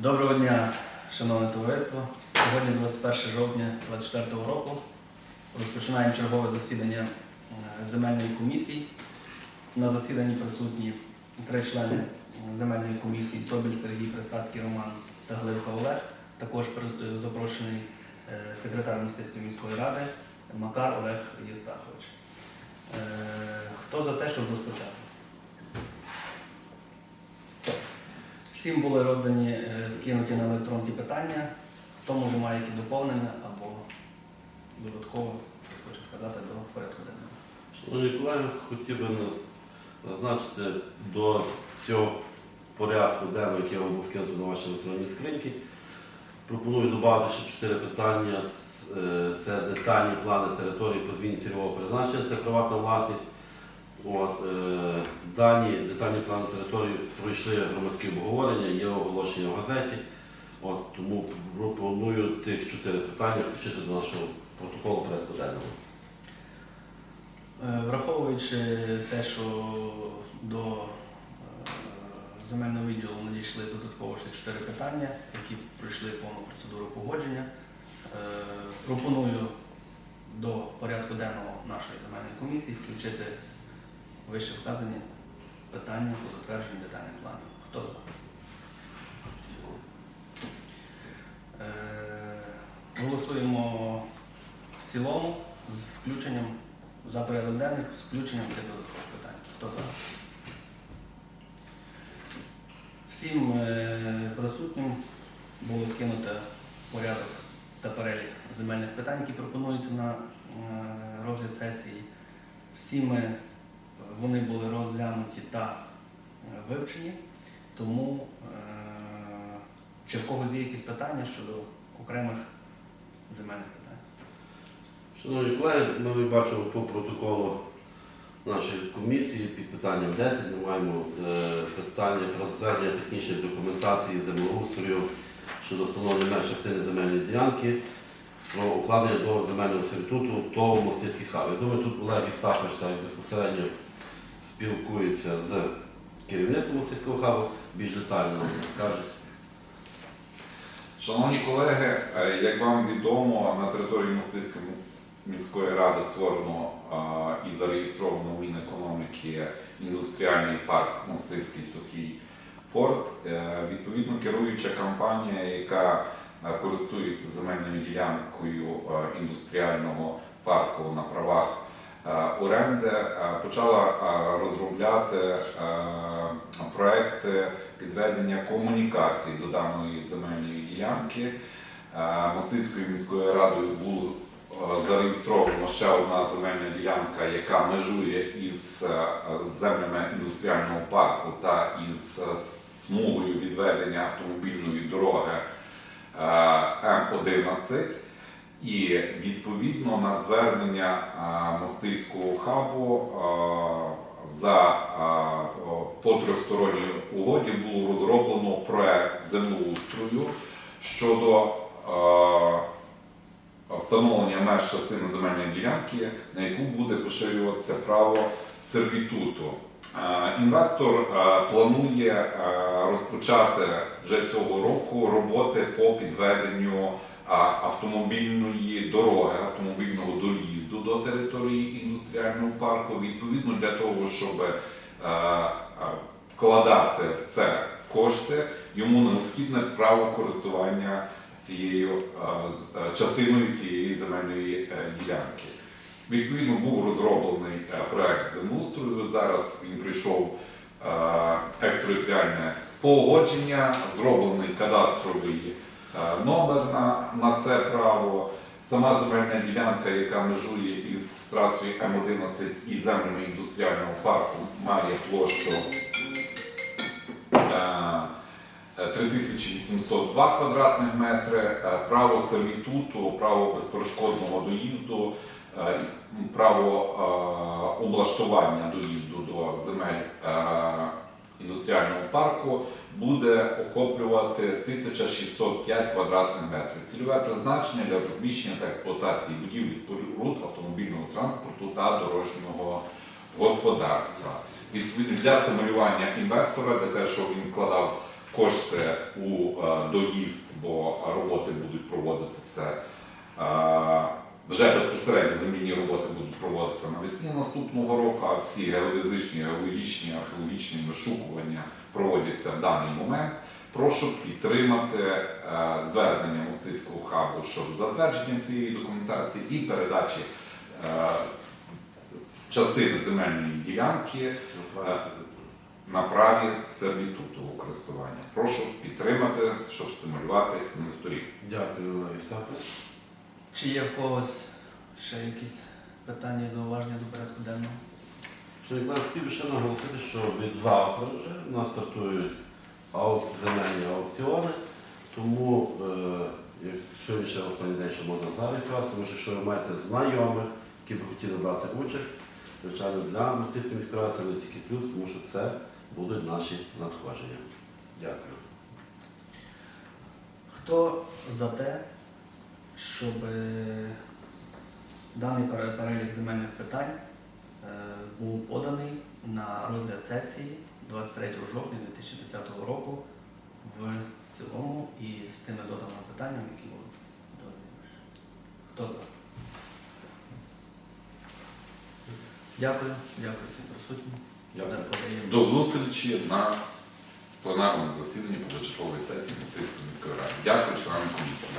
Доброго дня, шановне товариство. Сьогодні 21 жовтня 2024 року. Розпочинаємо чергове засідання е, земельної комісії. На засіданні присутні три члени е, земельної комісії Собіль Сергій, Пристацький Роман та Гливка Олег. Також е, запрошений секретар Мостицької міської ради Макар Олег Єстахович. Хто за те, щоб розпочати? Всім були роздані, е, скинуті на електронні питання. Хто може має які доповнення або додатково щось хоче сказати до порядку денного. Шановні колеги, хотів би зазначити до цього порядку денного, який вам скинути на ваші електронні скриньки. Пропоную додати ще чотири питання. Е, Це детальні плани території по зміні цільового призначення, це приватна власність. От, е, дані детальні плани території пройшли громадські обговорення, є оголошення в газеті. От, тому пропоную тих чотири питання включити до нашого протоколу порядку денного. Е, Враховуючи те, що до е, земельного відділу надійшли додатково ще чотири питання, які пройшли повну процедуру погодження, е, пропоную до порядку денного нашої земельної комісії включити вище вказані питання по затвердженню детальних планів. Хто за? Е, Голосуємо в цілому з включенням за порядок денний, з включенням тих додаткових питань. Хто за? Всім е, присутнім було скинуто порядок та перелік земельних питань, які пропонуються на е, розгляд сесії. Всіми е, вони були розглянуті та е, вивчені, тому е, чи в когось є якісь питання щодо окремих земельних питань? Шановні колеги, ми бачимо по протоколу нашої комісії під питанням 10 ми маємо е, питання про затвердження технічної документації землеустрою щодо встановлення меж частини земельної ділянки, про укладення до земельного сервітуту ТОВ Мостицький хаб. Я думаю, тут Олег Істахович так безпосередньо спілкується з керівництвом Мостицького хабу, більш детально нам. Шановні колеги, е, як вам відомо, на території Мостицької міської ради створено і зареєстровано в Мінекономіки індустріальний парк Мостицький сухий порт. Е, Відповідно, керуюча компанія, яка е, користується земельною ділянкою індустріального парку на правах оренди, е, почала е, розробляти е, проекти підведення комунікацій до даної земельної ділянки. Е, Мостицькою міською радою було е, зареєстровано ще одна земельна ділянка, яка межує із е, землями індустріального парку та із е, смугою відведення автомобільної дороги е, М11. І відповідно на звернення мостицького хабу за по трьохсторонній угоді було розроблено проект землеустрою щодо встановлення меж частини земельної ділянки, на яку буде поширюватися право сервітуту. Інвестор планує розпочати вже цього року роботи по підведенню автомобільної дороги, автомобільного доїзду до території індустріального парку. Відповідно для того, щоб е, е, вкладати в це кошти, йому необхідне право користування цією е, частиною цієї земельної ділянки. Відповідно, був розроблений проект землеустрою. Зараз він прийшов е, екстериторіальне погодження, зроблений кадастровий номер на, на це право. Сама земельна ділянка, яка межує із трасою М11 і землями індустріального парку, має площу е, е, 3802 квадратних метри, е, право сервітуту, право безперешкодного доїзду, е, право е, облаштування доїзду до земель індустріального парку буде охоплювати 1605 квадратних метрів. Цільове призначення для розміщення та експлуатації будівлі споруд автомобільного транспорту та дорожнього господарства. Відповідно для стимулювання інвестора, для того, щоб він вкладав кошти у е, доїзд, бо роботи будуть проводитися. е, Вже безпосередньо замінні роботи будуть проводитися навесні наступного року, а всі геодезичні, геологічні, археологічні вишукування проводяться в даний момент. Прошу підтримати е, звернення мостицького хабу щодо затвердження цієї документації і передачі е, частини земельної ділянки на праві сервітуту користування. Прошу підтримати, щоб стимулювати інвесторів. Дякую, Остапе. Чи є в когось ще якісь питання і зауваження до порядку денного? Що я хотів би ще наголосити, що від завтра вже у нас стартують ау- земельні аукціони, тому е, як сьогодні ще останній день, що можна зареєструватися, тому що якщо ви маєте знайомих, які би хотіли брати участь, звичайно, для мистецької міської ради це буде тільки плюс, тому що це будуть наші надходження. Дякую. Хто за те, щоб е, даний перелік земельних питань е, був поданий на розгляд сесії 23 жовтня 2010 року в цілому і з тими доданими питаннями, які були додані. Хто за? Дякую, дякую всім присутнім. Дякую. До зустрічі на пленарному засіданні позачергової сесії Мистецької міської ради. Дякую членам комісії.